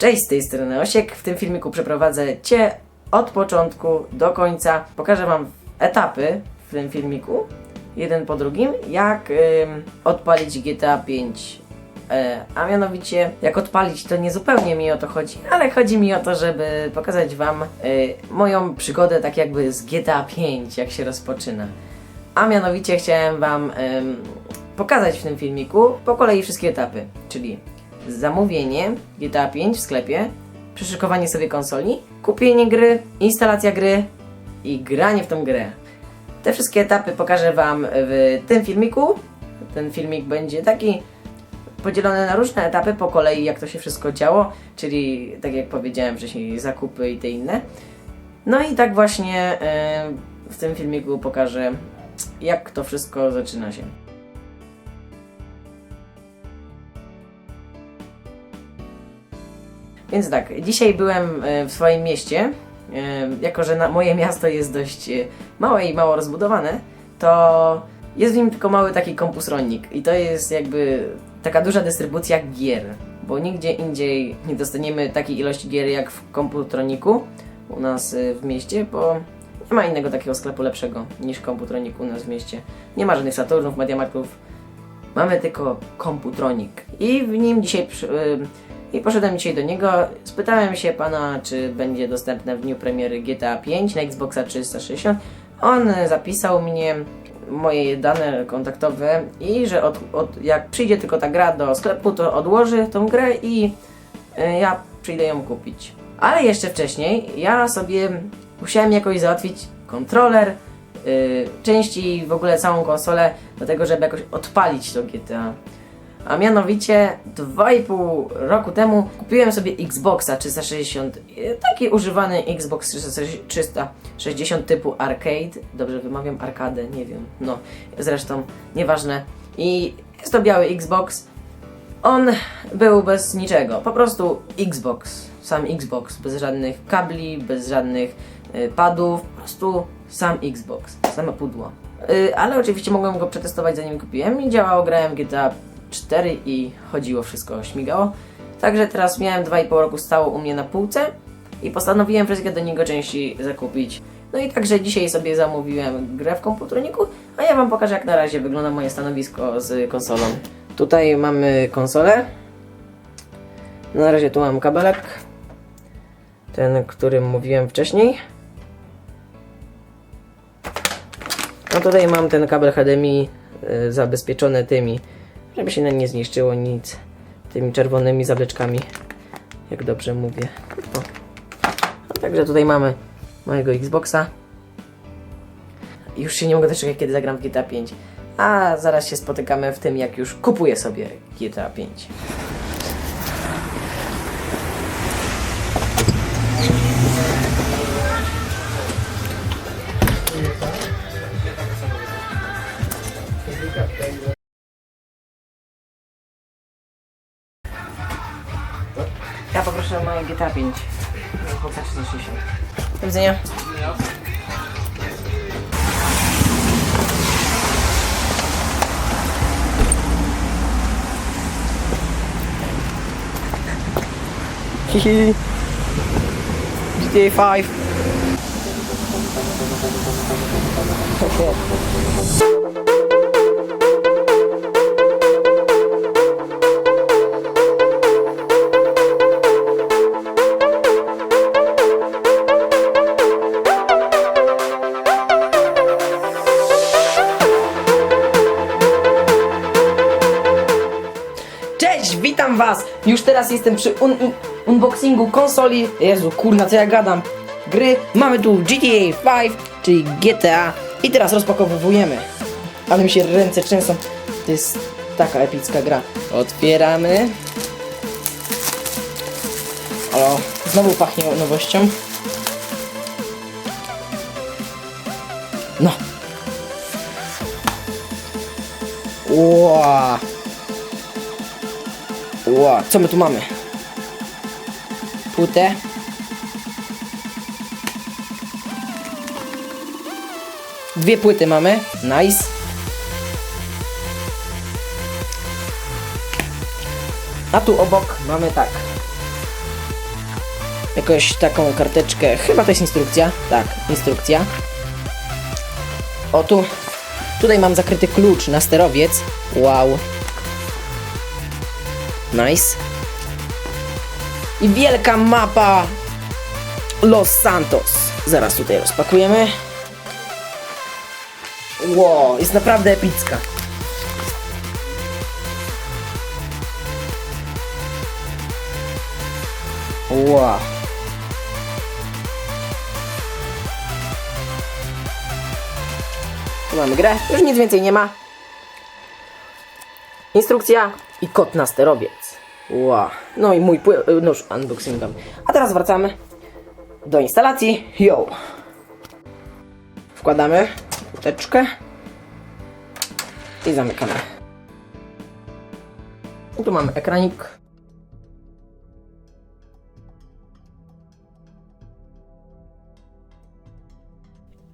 Cześć, z tej strony Osiek. W tym filmiku przeprowadzę Cię od początku do końca. Pokażę Wam etapy w tym filmiku, jeden po drugim, jak ym, odpalić GTA 5. E, a mianowicie, jak odpalić, to nie zupełnie mi o to chodzi, ale chodzi mi o to, żeby pokazać Wam y, moją przygodę tak jakby z GTA 5, jak się rozpoczyna. A mianowicie chciałem Wam pokazać w tym filmiku po kolei wszystkie etapy, czyli zamówienie GTA 5 w sklepie, przyszykowanie sobie konsoli, kupienie gry, instalacja gry i granie w tą grę. Te wszystkie etapy pokażę Wam w tym filmiku. Ten filmik będzie taki podzielony na różne etapy po kolei, jak to się wszystko działo, czyli tak jak powiedziałem wcześniej, zakupy i te inne. No i tak właśnie e, w tym filmiku pokażę, jak to wszystko zaczyna się. Więc tak, dzisiaj byłem e, w swoim mieście. E, Jako, że moje miasto jest dość e, małe i mało rozbudowane, to jest w nim tylko mały taki kompusronik. I to jest jakby taka duża dystrybucja gier, bo nigdzie indziej nie dostaniemy takiej ilości gier jak w komputroniku u nas w mieście, bo nie ma innego takiego sklepu lepszego niż komputronik u nas w mieście. Nie ma żadnych Saturnów, Mediamarktów. Mamy tylko komputronik. I w nim dzisiaj przy, y, i poszedłem dzisiaj do niego, spytałem się pana, czy będzie dostępne w dniu premiery GTA 5 na Xboxa 360. On zapisał mnie, moje dane kontaktowe i że od, od, jak przyjdzie tylko ta gra do sklepu, to odłoży tą grę i e, ja przyjdę ją kupić. Ale jeszcze wcześniej ja sobie musiałem jakoś załatwić kontroler, y, części i w ogóle całą konsolę do tego, żeby jakoś odpalić to GTA. A mianowicie 2,5 roku temu kupiłem sobie Xboxa 360, e, taki używany Xbox 360 typu arcade. Dobrze wymawiam arkadę, nie wiem. No, zresztą nieważne. I jest to biały Xbox. On był bez niczego, po prostu Xbox, sam Xbox, bez żadnych kabli, bez żadnych y, padów, po prostu sam Xbox, same pudło. Y, ale oczywiście mogłem go przetestować zanim kupiłem i działało, grałem GTA 4 i chodziło wszystko, śmigało. Także teraz miałem 2,5 roku stało u mnie na półce i postanowiłem wszystkie do niego części zakupić. No i także dzisiaj sobie zamówiłem grę w komputerniku, a ja Wam pokażę jak na razie wygląda moje stanowisko z konsolą. Tutaj mamy konsolę. Na razie tu mam kabelek. Ten, którym mówiłem wcześniej. A tutaj mam ten kabel HDMI y, zabezpieczony tymi, żeby się nie zniszczyło nic, tymi czerwonymi zawleczkami, jak dobrze mówię. O. Także tutaj mamy mojego Xboxa. Już się nie mogę doczekać, kiedy zagram w GTA 5. A zaraz się spotykamy w tym, jak już kupuję sobie GTA 5. Ja poproszę moje GTA 5. Chłopca 360. Do widzenia. Hihi. GTA 5. Cześć, was! Już teraz jestem przy un un unboxingu konsoli. Jezu, kurna, co ja gadam. Gry. Mamy tu GTA 5, czyli GTA. I teraz rozpakowujemy. Ale mi się ręce trzęsą. To jest taka epicka gra. Otwieramy. O, znowu pachnie nowością. No. Wow. Ła, co my tu mamy? Płytę. Dwie płyty mamy. Nice. A tu obok mamy tak. jakoś taką karteczkę. Chyba to jest instrukcja. Tak, instrukcja. O tu. Tutaj mam zakryty klucz na sterowiec. Wow. Nice. I wielka mapa Los Santos. Zaraz tutaj rozpakujemy. Wow, jest naprawdę epicka. Wow. Tu mamy grę, już nic więcej nie ma. Instrukcja i kod na sterowiec. Wow. No i mój pły- nóż unboxingowy. A teraz wracamy do instalacji. Yo. Wkładamy uteczkę i zamykamy. I tu mamy ekranik.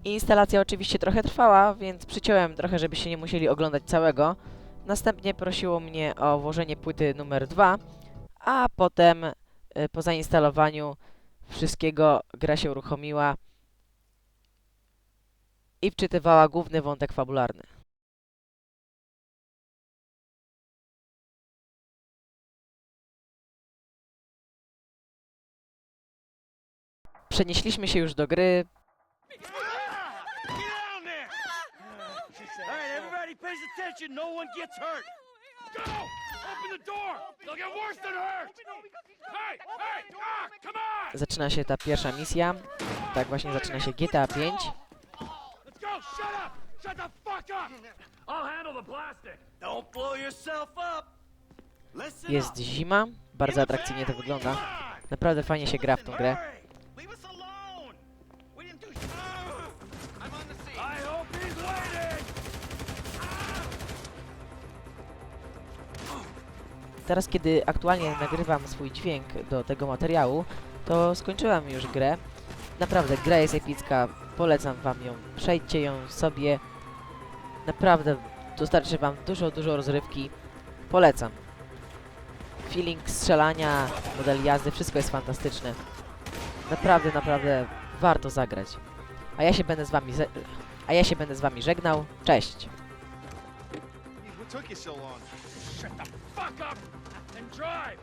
Instalacja oczywiście trochę trwała, więc przyciąłem trochę, żebyście nie musieli oglądać całego. Następnie prosiło mnie o włożenie płyty numer 2, a potem y, po zainstalowaniu wszystkiego gra się uruchomiła i wczytywała główny wątek fabularny. Przenieśliśmy się już do gry, attention. No one gets hurt. Go! Open the door. They'll get worse than hurt. Hey, hey, ah, come on! zaczyna się ta pierwsza misja. Tak właśnie zaczyna się GTA 5. Let's go. Shut up. Shut the fuck up. I'll handle the plastic. Don't blow yourself up. Jest zima, bardzo atrakcyjnie to wygląda. Naprawdę fajnie się gra w tą grę. Teraz, kiedy aktualnie nagrywam swój dźwięk do tego materiału, to skończyłem już grę. Naprawdę, gra jest epicka, polecam wam ją, przejdźcie ją sobie. Naprawdę, dostarczy wam dużo, dużo rozrywki. Polecam. Feeling strzelania, model jazdy, wszystko jest fantastyczne. Naprawdę, naprawdę warto zagrać. A ja się będę z wami a ja się będę z wami żegnał. Cześć! Took you so long? Shut the fuck up and drive.